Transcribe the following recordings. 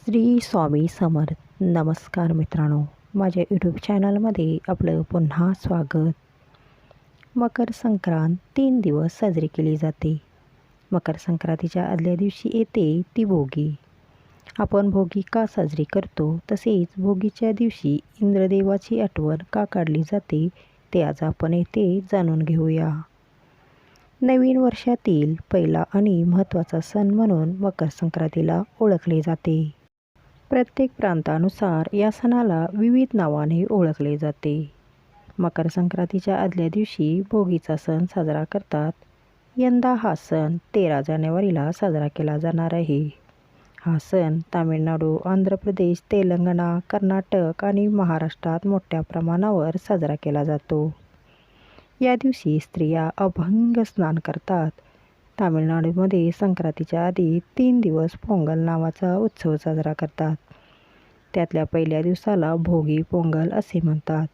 श्री स्वामी समर्थ. नमस्कार मित्रांनो. माझ्या यूट्यूब चॅनलमध्ये आपलं पुन्हा स्वागत. मकर संक्रांत तीन दिवस साजरी केली जाते. मकर संक्रांतीच्या आदल्या दिवशी येते ती भोगी. आपण भोगी का साजरी करतो तसेच भोगीच्या दिवशी इंद्रदेवाची आठवण का काढली जाते ते आज आपण येथे जाणून घेऊया. नवीन वर्षातील पहिला आणि महत्त्वाचा सण म्हणून मकर संक्रांतीला ओळखले जाते. प्रत्येक प्रांतानुसार या सणाला विविध नावाने ओळखले जाते. मकर संक्रांतीच्या आदल्या दिवशी भोगीचा सण साजरा करतात. यंदा हा सण तेरा जानेवारीला साजरा केला जाणार आहे. हा सण तामिळनाडू आंध्र प्रदेश तेलंगणा कर्नाटक आणि महाराष्ट्रात मोठ्या प्रमाणावर साजरा केला जातो. या दिवशी स्त्रिया अभंग स्नान करतात. तामिळनाडूमध्ये संक्रांतीच्या आधी तीन दिवस पोंगल नावाचा उत्सव साजरा करतात. त्यातल्या पहिल्या दिवसाला भोगी पोंगल असे म्हणतात.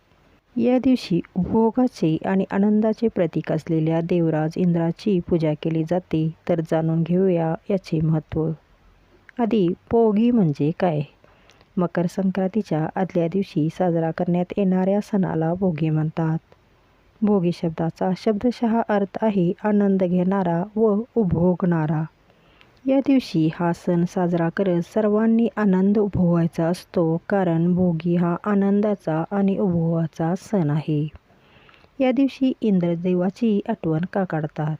या दिवशी उपभोगाचे आणि आनंदाचे प्रतीक असलेल्या देवराज इंद्राची पूजा केली जाते तर जाणून घेऊया याचे महत्त्व. आधी पोगी म्हणजे काय? मकर संक्रांतीच्या आदल्या दिवशी साजरा करण्यात येणाऱ्या सणाला भोगी म्हणतात. भोगी शब्दाचा शब्दशः अर्थ आहे आनंद घेणारा व उपभोगणारा. या दिवशी हा सण साजरा करत सर्वांनी आनंद उपभोगायचा असतो कारण भोगी हा आनंदाचा आणि उपभोगाचा सण आहे. या दिवशी इंद्रदेवाची आठवण का काढतात?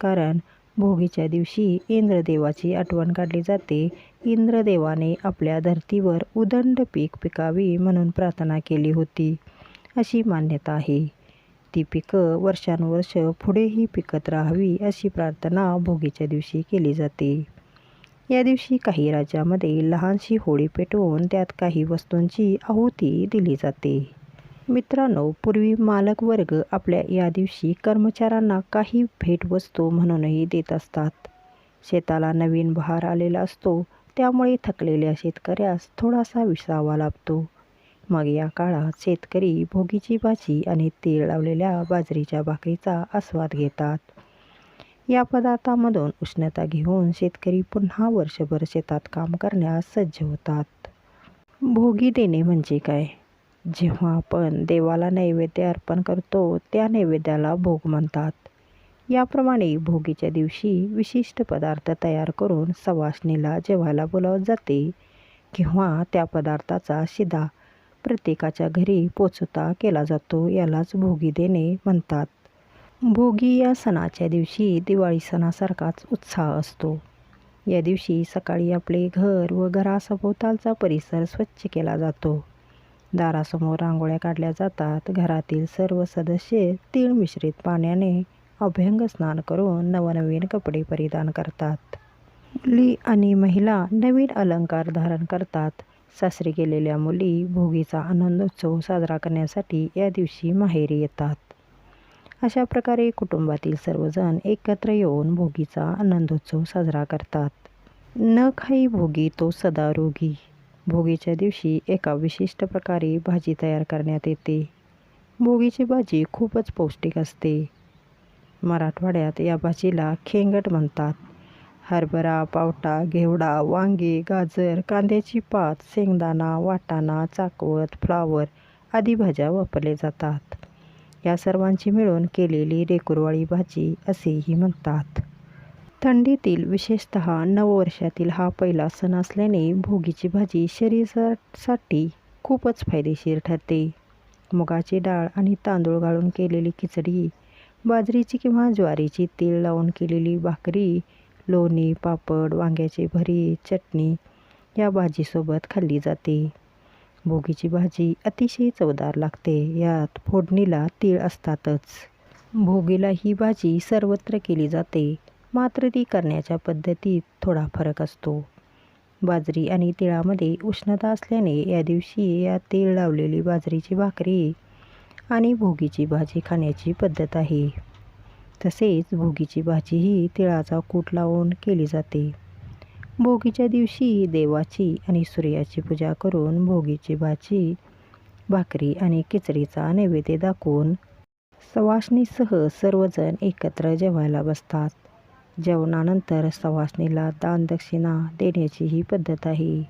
कारण भोगीच्या दिवशी इंद्रदेवाची आठवण काढली जाते. इंद्रदेवाने आपल्या धर्तीवर उदंड पीक पिकावी म्हणून प्रार्थना केली होती. अशी मान्यता आहे. ती पिकं वर्षानुवर्ष पुढेही पिकत राहावी अशी प्रार्थना भोगीच्या दिवशी केली जाते. या दिवशी काही राज्यामध्ये लहानशी होळी पेटवून त्यात काही वस्तूंची आहुती दिली जाते. मित्रांनो पूर्वी मालक वर्ग आपल्या या दिवशी कर्मचाऱ्यांना काही भेटवस्तू म्हणूनही देत असतात. शेताला नवीन बहार आलेला असतो त्यामुळे थकलेल्या शेतकऱ्यास थोडासा विसावा लाभतो मग या काळात शेतकरी भोगीची भाजी आणि तीळ लावलेल्या बाजरीच्या भाकरीचा आस्वाद घेतात. या पदार्थामधून उष्णता घेऊन शेतकरी पुन्हा वर्षभर शेतात काम करण्यास सज्ज होतात. भोगी देणे म्हणजे काय? जेव्हा आपण देवाला नैवेद्य अर्पण करतो त्या नैवेद्याला भोग म्हणतात. याप्रमाणे भोगीच्या दिवशी विशिष्ट पदार्थ तयार करून सवासणीला जेवायला बोलावत जाते किंवा त्या पदार्थाचा शिदा प्रत्येकाच्या घरी पोचता केला जातो यालाच भोगी देणे म्हणतात. भोगी या सणाच्या दिवशी दिवाळी सणासारखाच उत्साह असतो. या दिवशी सकाळी आपले घर व घरासभोवतालचा परिसर स्वच्छ केला जातो. दारासमोर रांगोळ्या काढल्या जातात. घरातील सर्व सदस्य तीळ मिश्रित पाण्याने अभ्यंग स्नान करून नवनवीन कपडे परिधान करतात. मुली आणि महिला नवीन अलंकार धारण करतात. सासरी गेलेल्या मुली भोगीचा आनंदोत्सव साजरा करण्यासाठी या दिवशी माहेरी येतात. अशा प्रकारे कुटुंबातील सर्वजण एकत्र येऊन भोगीचा आनंदोत्सव साजरा करतात. न खाई भोगी तो सदा रोगी. भोगीच्या दिवशी एका विशिष्ट प्रकारे भाजी तयार करण्यात येते. भोगीची भाजी खूपच पौष्टिक असते. मराठवाड्यात या भाजीला खेंगट म्हणतात. हरभरा पावटा घेवडा वांगे गाजर कांद्याची पात शेंगदाणा वाटाणा चाकवत फ्लावर आदी भाज्या वापरले जातात. या सर्वांची मिळून केलेली रेकुरवाळी भाजी असेही म्हणतात. थंडीतील विशेषत नववर्षातील हा पहिला सण असल्याने भोगीची भाजी शरीरासाठी खूपच फायदेशीर ठरते. मुगाची डाळ आणि तांदूळ घालून केलेली खिचडी बाजरीची किंवा ज्वारीची तेल लावून केलेली भाकरी लोणी पापड वांग्याची भरी चटणी या भाजीसोबत खाल्ली जाते. भोगीची भाजी अतिशय चवदार लागते. यात फोडणीला तीळ असतातच. भोगीला ही भाजी सर्वत्र केली जाते. मात्र ती करण्याच्या पद्धतीत थोडा फरक असतो. बाजरी आणि तिळामध्ये उष्णता असल्याने या दिवशी या तीळ लावलेली बाजरीची भाकरी आणि भोगीची भाजी खाण्याची पद्धत आहे. तसेच भोगीची भाजीही तिळाचा कूट लावून केली जाते. भोगीच्या दिवशी देवाची आणि सूर्याची पूजा करून भोगीची भाजी भाकरी आणि खिचडीचा नैवेद्य दाखवून सवासणीसह सर्वजण एकत्र जेवायला बसतात. जेवणानंतर सवासणीला दानदक्षिणा देण्याची ही पद्धत आहे.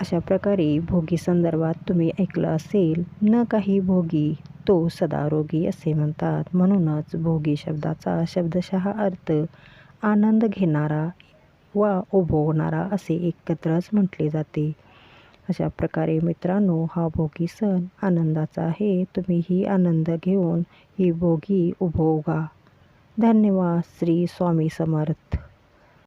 अशा प्रकारे भोगी संदर्भात तुम्ही ऐकलं असेल न काही भोगी. तो सदा रोगी असे म्हणतात. म्हणूनच भोगी शब्दाचा शब्दशः अर्थ आनंद घेणारा वा उभवणारा असे एकत्रच म्हटले जाते. अशा प्रकारे मित्रांनो हा भोगी सण आनंदाचा आहे. तुम्हीही आनंद घेऊन ही भोगी उभोगा. धन्यवाद. श्री स्वामी समर्थ.